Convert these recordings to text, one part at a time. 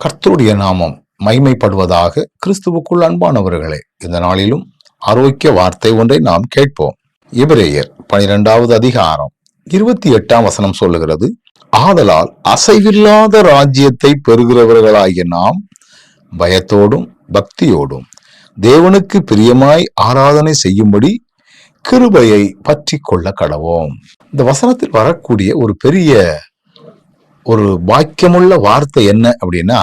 கர்த்தருடைய நாமம் மைமைப்படுவதாக கிறிஸ்துவுக்குள் அன்பானவர்களே இந்த நாளிலும் ஆரோக்கிய வார்த்தை ஒன்றை நாம் கேட்போம். எபிரேயர் பனிரெண்டாவது அதிகாரம் இருபத்தி எட்டாம் வசனம் சொல்லுகிறது ஆதலால் அசைவில்லாத ராஜ்யத்தை பெறுகிறவர்களாகிய நாம் பயத்தோடும் பக்தியோடும் தேவனுக்கு பிரியமாய் ஆராதனை செய்யும்படி கிருபையை பற்றி கொள்ள கடவோம். இந்த வசனத்தில் வரக்கூடிய ஒரு பெரிய ஒரு வாக்கியமுள்ள வார்த்தை என்ன அப்படின்னா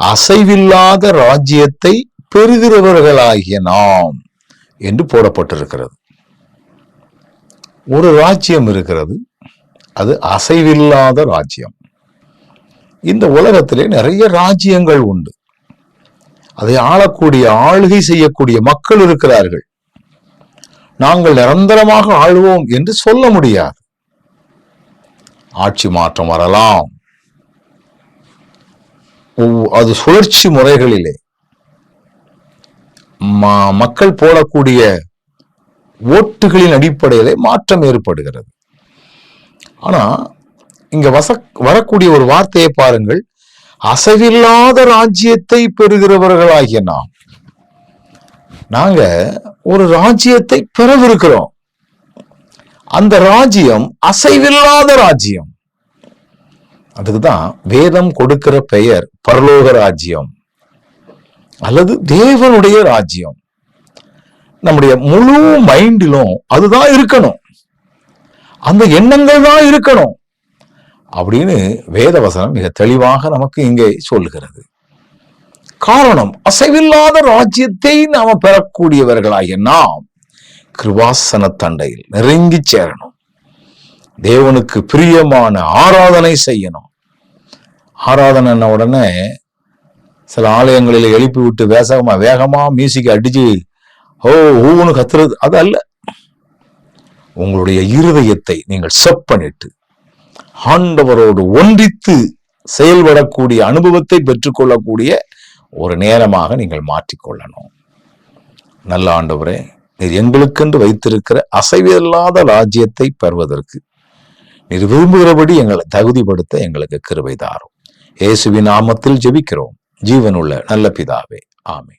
அசைவில்லாத ராஜ்யத்தை பெறுகிறவர்களாகிய நாம் என்று போடப்பட்டிருக்கிறது. ஒரு ராஜ்யம் இருக்கிறது அது அசைவில்லாத ராஜ்யம். இந்த உலகத்திலே நிறைய ராஜ்யங்கள் உண்டு. அதை ஆளக்கூடிய ஆளுகை செய்யக்கூடிய மக்கள் இருக்கிறார்கள். நாங்கள் நிரந்தரமாக ஆழ்வோம் என்று சொல்ல முடியாது. ஆட்சி மாற்றம் வரலாம். அது சுழற்சி முறைகளிலே ம- மக்கள் போடக்கூடிய ஓட்டுகளின் அடிப்படையிலே மாற்றம் ஏற்படுகிறது. ஆனா இங்க வச வரக்கூடிய ஒரு வார்த்தையை பாருங்கள். அசைவில்லாத ராஜ்யத்தை பெறுகிறவர்களாகிய நாம். நாங்க ஒரு ராஜ்யத்தை பெறவிருக்கிறோம். அந்த ராஜ்யம் அசைவில்லாத ராஜ்யம். அதுக்கு தான் வேதம் கொடுக்கிற பெயர் பரலோக ராஜ்யம் அல்லது தேவனுடைய ராஜ்யம். நம்முடைய முழு மைண்டிலும் அதுதான் இருக்கணும். அந்த எண்ணங்கள் தான் இருக்கணும் அப்படின்னு வேதவசனம் மிக தெளிவாக நமக்கு இங்கே சொல்லுகிறது. காரணம் அசைவில்லாத ராஜ்யத்தை நாம பெறக்கூடியவர்களாகிய நாம் கிருபாசன தண்டையில் நெருங்கி சேரணும். தேவனுக்கு பிரியமான ஆராதனை செய்யணும். ஆராதனை உடனே சில ஆலயங்களில் எழுப்பி விட்டு வேசகமா வேகமா மியூசிக் அடிச்சு ஓ ஊன்னு கத்துறது அது அல்ல. உங்களுடைய இருதயத்தை நீங்கள் செப்பனிட்டு ஆண்டவரோடு ஒன்றித்து செயல்படக்கூடிய அனுபவத்தை பெற்றுக்கொள்ளக்கூடிய ஒரு நேரமாக நீங்கள் மாற்றிக்கொள்ளணும். நல்ல ஆண்டவரே நீர் எங்களுக்கென்று வைத்திருக்கிற அசைவில்லாத ராஜ்யத்தை பெறுவதற்கு நீர் விரும்புகிறபடி எங்களை தகுதிப்படுத்த எங்களுக்கு கிருபை தாரும். இயேசுவின் நாமத்தில் ஜெபிக்கிறோம். ஜீவனுள்ள நல்ல பிதாவே. ஆமே